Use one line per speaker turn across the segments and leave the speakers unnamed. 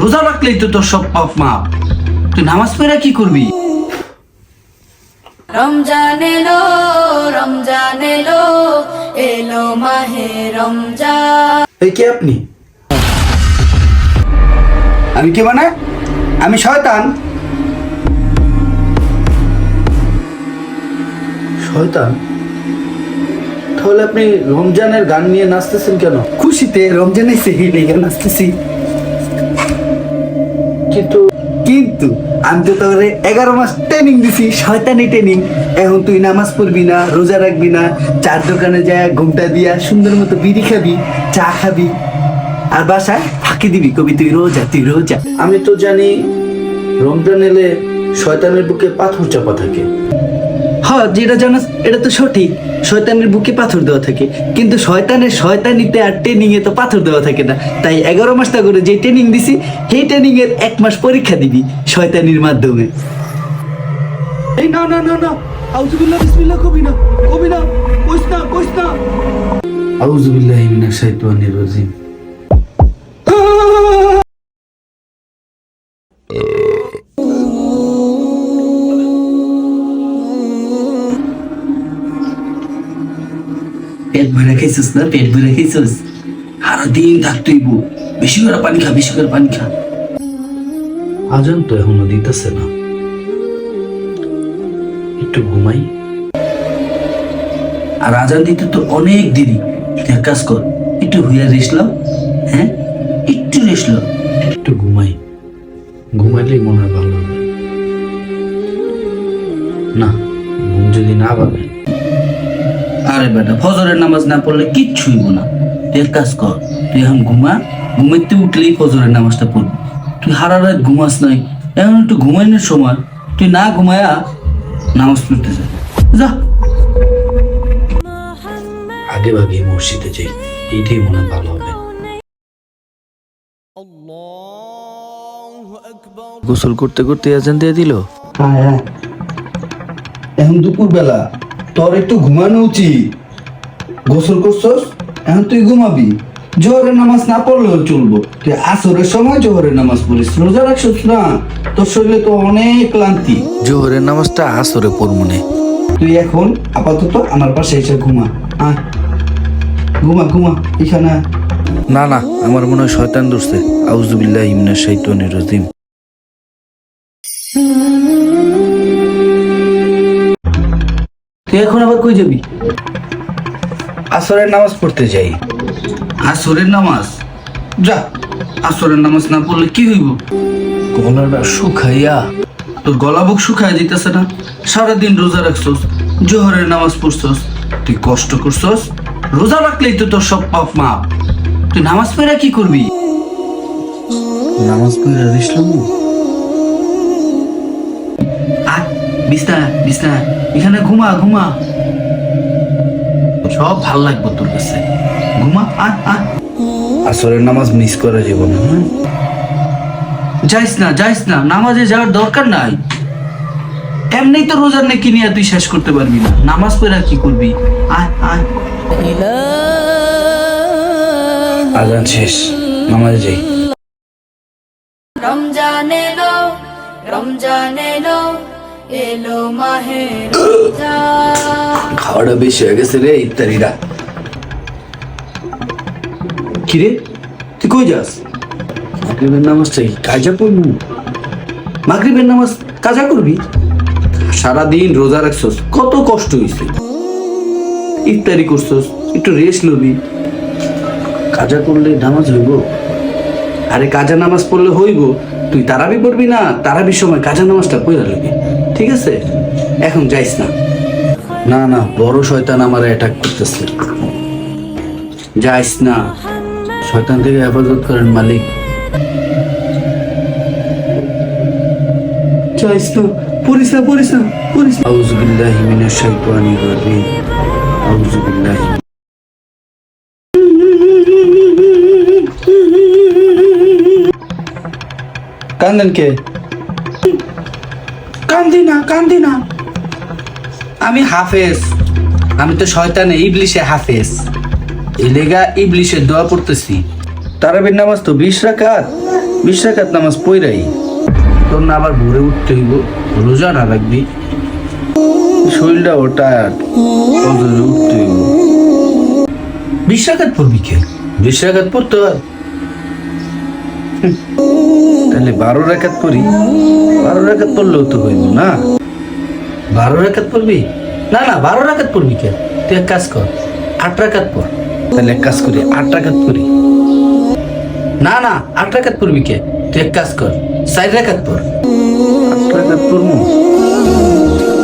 রোজা রাখলেই তো তোর সব পাপ মাপ। তুই নামাজ পড়া কি করবি?
রমজান এলো রমজান এলো এলো মাহে রমজান।
এই কে আপনি? আমি কে মানে? আমি শয়তান। শয়তান? তাহলে আপনি রমজানের গান নিয়ে নাচতেছেন কেন? খুশিতে রমজান এসে হিলে গান নাচতেছি। কিন্তু কিন্তু আমি তো তোর এগারো মাস ট্রেনিং দিছি, শয়তানি ট্রেনিং এখন তুই নামাজ পড়বি না, রোজা রাখবি না, চার দোকানে যায়, ঘুমটা দিয়া, সুন্দর মতো বিড়ি খাবি, চা খাবি, আর বাসায় ফাঁকি দিবি, কবি তুই রোজা তুই রোজা। আমি তো জানি রমজান এলে শয়তানের বুকে পাথর চাপা থাকে। হ্যাঁ যেটা জানাস এটা তো সঠিক। শয়তানের বুকে পাথর দেওয়া থাকে। কিন্তু শয়তানের শয়তানিতে আর ট্রেনিং এ তো পাথর দেওয়া থাকে না। তাই এগারো মাস তা করে যে ট্রেনিং দিছি সেই ট্রেনিং এর এক মাস পরীক্ষা দিবি শয়তানির মাধ্যমে। এই না না না না। আউযুবিল্লাহ বিসমিল্লাহ কবি না। কবি না। কইস না কইস না। আউযুবিল্লাহি মিনাশ শাইতানির রাজিম। পেট ভরে খাইছিস না? পেট ভরে খাইছিস? সারা দিন থাকতেই বউ বেশি করে পানি খা, বেশি করে পানি খা। আজান তো এখনও দিতেছে না। একটু ঘুমাই। আর আজান দিতে তো অনেক দেরি। তুই এক কাজ কর। একটু হুইয়া রেসলাম হ্যাঁ? একটু রেসলাম একটু ঘুমাই। ঘুমাইলেই মনে হয় ভালো হবে। না, ঘুম যদি না পাবে আরে বেটা ফজরের নামাজ না পড়লে কিচ্ছু হইব না। তুই এক কাজ কর তুই এখন ঘুমা ঘুমাইতে উঠলেই ফজরের নামাজটা পড়বি। তুই হারা রাত ঘুমাস নাই এখন একটু ঘুমাইনের সময় তুই না ঘুমায়া নামাজ পড়তে যা। যা। আগে ভাগে মসজিদে যাই এইটাই মনে ভালো হবে।
গোসল করতে করতে আজান দিয়ে দিল?
হ্যাঁ হ্যাঁ এখন দুপুর বেলা তোর একটু ঘুমানো উচিত। গোসল করছস? এখন তুই ঘুমাবি। জোহরের নামাজ না পড়লেও চলবো। তুই আসরের সময় জোহরের নামাজ পড়িস। রোজা রাখছিস না? তোর শরীরে তো অনেক ক্লান্তি।
জোহরের নামাজটা আসরে পড়মনে
তুই এখন আপাতত আমার পাশে এসে ঘুমা। আয়। ঘুমা ঘুমা। এখানে
না না আমার মনে হয় শয়তান ধরছে। আউজুবিল্লাহ ইমনা শাইতানির রাজিম।
তুই এখন আবার কই যাবি? আসরের নামাজ পড়তে যাই। আসরের নামাজ? যা। আসরের নামাজ না পড়লে কি হইব? গলাটা শুকাইয়া। তোর গলা বুক শুকাই দিতেছে না? সারাদিন রোজা রাখছস জোহরের নামাজ পড়ছস তুই কষ্ট করছস? রোজা রাখলেই তো তোর সব পাপ মাপ। তুই নামাজ পড়া কি করবি? নামাজ পড়া রিসলাম আয় বিছনা বিছনা এখানে ঘুমা ঘুমা। সব ভালো লাগবে তোর কাছে। ঘুমা আয় আয় আসরের নামাজ মিস করা যাব না হ্যাঁ? যাইস না যাইস না। নামাজে যাওয়ার দরকার নাই। এমনি তো রোজার নাকি নিয়ে তুই শেষ করতে পারবি না। নামাজ পড়ে আর কি করবি? আয় আয়। আজান শেষ। নামাজে যাই।
রমজান এলো রমজান এলো। এলো মাহে
খাওয়াটা বেশি হয়ে গেছে রে কিরে, তুই কই যাস? মাগরিবের কাজা মাগরিবের নামাজ কাজা করবি? সারাদিন রোজা রাখছস, কত কষ্ট হয়েছে ইফতারি করছস, একটু রেস্ট লবি। কাজা করলে নামাজ হইব? আরে কাজা নামাজ পড়লে হইব, তুই তারাবি পড়বি না? তারাবির সময় কাজা নামাজটা পড়ে লবি ঠিক আছে? এখন যাইস না। না না বড় শয়তান আমার অ্যাটাক করতেছে। যাইস না। শয়তান থেকে হেফাজত করেন মালিক। যাইস না। পড়িস না পড়িস না পড়িস না। মিনাশ শাইতানির রাজিম। কান্দেন কে? কান্দি না কান্দি না। আমি হাফেজ। আমি তো শয়তানে ইবলিশে হাফেজ। এই লেগা ইবলিশের দোয়া পড়তেছি। তারাবির নামাজ তো বিশ রাকাত।
বিশ রাকাত নামাজ পইরাই। তোর না আবার ভোরে উঠতে হইব? রোজা না রাখবি? শরীরটা ফজরে উঠতে হইব।
বিশ রাকাত পড়বি কে?
বিশ রাকাত তাহলে বারো রাকাত পড়ি। বারো রাকাত পড়লেও তো হইব না।
বারো রাকাত পড়বি? না না, বারো রাকাত পড়বি কে? তুই এক কাজ কর, আট রাকাত পড়।
তাহলে এক কাজ করি, আট রাকাত করি
না না, আট রাকাত পড়বি কে? তুই এক কাজ কর, চার রাকাত পড়।
আট রাকাত পড়ব?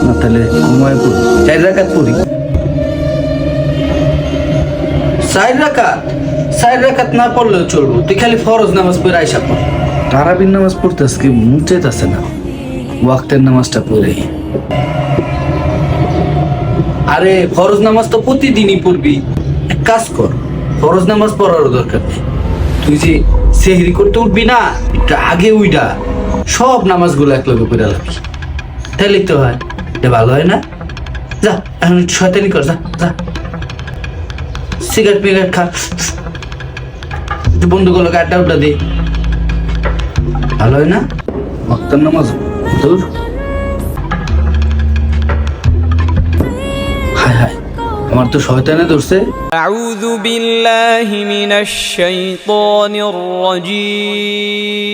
না, তাহলে ঘুমায় পড়ি। চার রাকাত পড়ি।
চার রাকাত চার রাকাত না পড়লেও চলবো। তুই খালি ফরজ নামাজ পড়ে আইসা পড়।
তারাবির নামাজ পড়তে আজকে মন চাইতেছে না। ওয়াক্তের নামাজটা পড়ে।
আরে, ফরজ নামাজ তো প্রতিদিনই পড়বি। এক কাজ কর, ফরজ নামাজ পড়ারও দরকার নেই। তুই যে সেহরি করতে উঠবি না, একটু আগে উইডা, সব নামাজগুলো এক লগে করে রাখবি। তাহলে তো হয়, এটা ভালো হয় না? যা, এখন শয়তানি কর, যা যা। সিগারেট পিগারেট খা। একটু বন্ধুগুলো আড্ডা উড্ডা দে। ভালো হয় না?
মক্তার নামাজ দূর? হায় হায়, আমার তো শয়তানে ধরছে।
আউযু বিল্লাহি মিনাশ শাইতানির রাজীম।